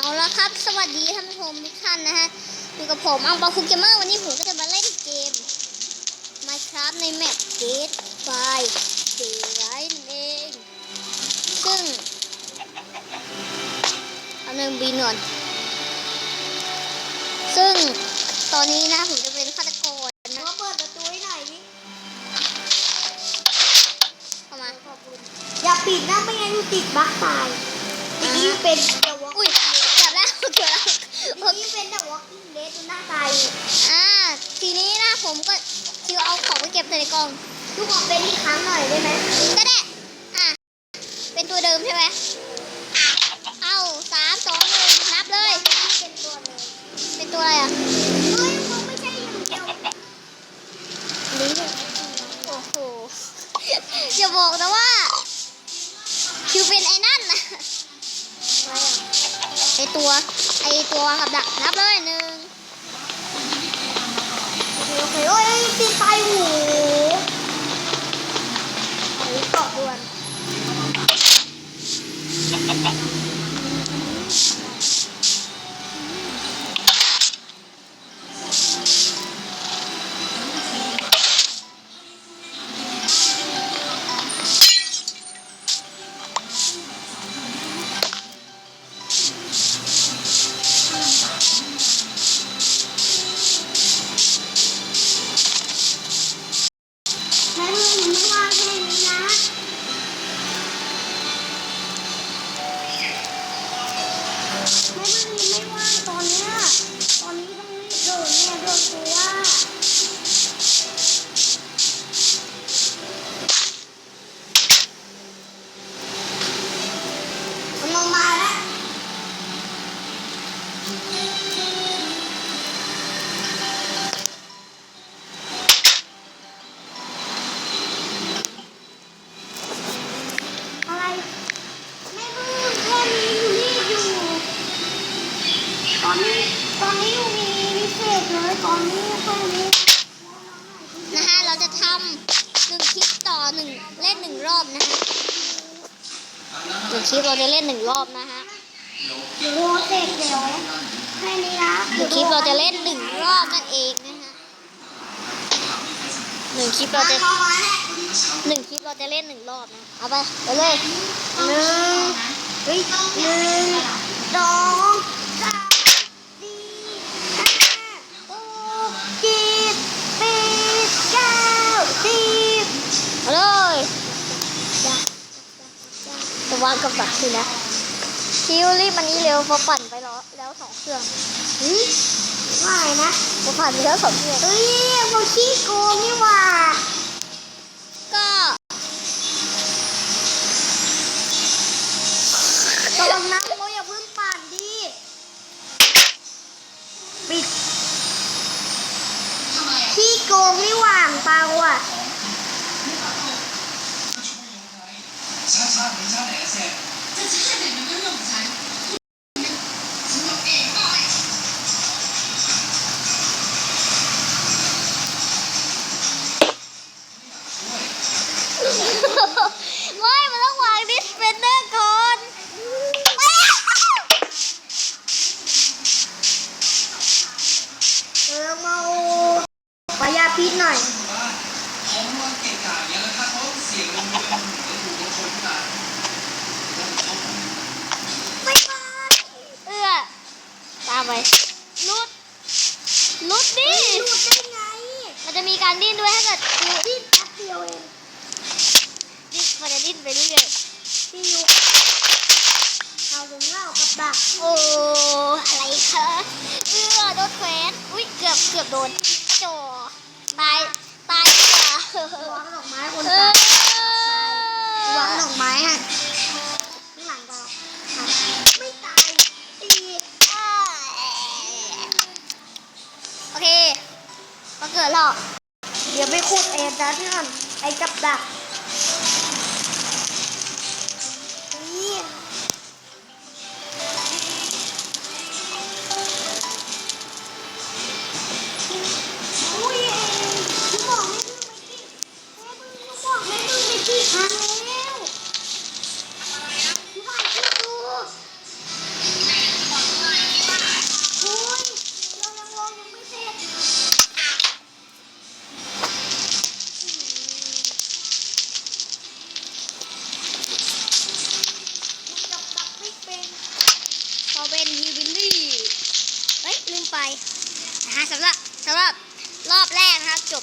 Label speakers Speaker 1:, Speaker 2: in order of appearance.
Speaker 1: เอาละครับ สวัสดีท่านผู้ชมทุกท่านนะฮะอยู่กับผมอังเปาคุกเกมเมอร์วันนี้ผมก็จะมาเล่นเกม Minecraft ในแมป Gate by Daylight นั่นเองซึ่ง เอาหนึ่งบีหน่อยซึ่งตอนนี้นะผมจะเป็นฆาตกรนะ
Speaker 2: มาเปิดประตูให้หน่อยดิ
Speaker 1: เข้ามา
Speaker 2: ขอบคุณอย่าปิดนะไม่งั้นกูติดบั๊กตายเมื่อกี้เป็นเดอะ ผ
Speaker 1: มยเกือบแล้วเป็นแล้ว
Speaker 2: เมื่อกี้เป็นเดอะวอล์กอิงเดสหน้าตายอ่า
Speaker 1: ทีนี้นะผมก็คิวเอาของไปเก็บใส่กล่อง
Speaker 2: ทุกคนเป็นอีกครั้งหน่อยได้ไหม
Speaker 1: ก็ได้ อะ เป็นตัวเดิมใช่ไหม ไอตัวไอตัวกับดักนับเลยหนึ่ง
Speaker 2: โอเคโอเคโอ้ยติดไฟหู หนึ่งเล่น
Speaker 1: หนึ่งรอบนะฮะหนึ่งคลิปเราจะเล่นหนึ่งรอบนะฮะ
Speaker 2: เดี๋ยวรอเสร็จเดี๋ยวแค่นี้นะ
Speaker 1: หนึ่งคลิปเราจะเล่นหนึ่งรอบนั่นเองนะฮะหนึ่งคลิปเราจะ
Speaker 2: เข้ามาแล้ว
Speaker 1: หนึ่งคลิปเราจะเล่นหนึ่งรอบนะเอาไปไปเลย
Speaker 2: หนึ่งเฮ้ยหนึ่งสองสามสี่ห้าหกเจ็ดแปดเก้าสิบ
Speaker 1: เอาเลยจะ วางกับดักสินะคิวรีบมันนี้เร็วเพอปั่นไปแล้วแล้วสองเครื่อง
Speaker 2: หืมว่าไงนะ
Speaker 1: พอผ่านไปแล้วสองเครื่อง
Speaker 2: เอ้ยพวกขี้โกงนี่หว่า
Speaker 1: ก็
Speaker 2: ตอนนั้นโมอย่าเพิ่งปั่นดิปิดขี้โกงนี่หว่าอ่ ชาติชาตินี้ชาติหเสร็จจะ
Speaker 3: ชาติไมัน
Speaker 4: ก็ลงฉันฉันบอกเองปล่อยช่
Speaker 1: ไม่มันต้องางดิสเพนเนอร์ก่อน
Speaker 2: เออมาประหยัดพิษหน่อย
Speaker 3: ของมันเก่กาอย่างนี้แล้วา
Speaker 2: ม
Speaker 1: ไปลุดลุดดิ
Speaker 2: หลุดได้ไง
Speaker 1: มันจะมีการดิ้นด้วยถ้าเกิดคิว
Speaker 2: ดิ้นแป๊บเดียวเอง
Speaker 1: ดิ้นมันจะดิ้นไปเรื่อย
Speaker 2: พี่ยุเอาถึงเล่ากับดัก
Speaker 1: ๆโอ้อะไรคะเอื้อโดนแขวนอุ้ยเกือบเกือบโดนจ่อตายตายดีกว่า
Speaker 2: วางดอกไม้คน
Speaker 1: เอ
Speaker 2: ตา
Speaker 1: อย
Speaker 2: วางดอกไม้ฮะ เกิ
Speaker 1: ดหรอก
Speaker 2: เดี๋ยวไปขุดเองนะที่ทำไอ้กับดัก
Speaker 1: นะฮะสำหรับสำหรับรอบแรกนะครับจบ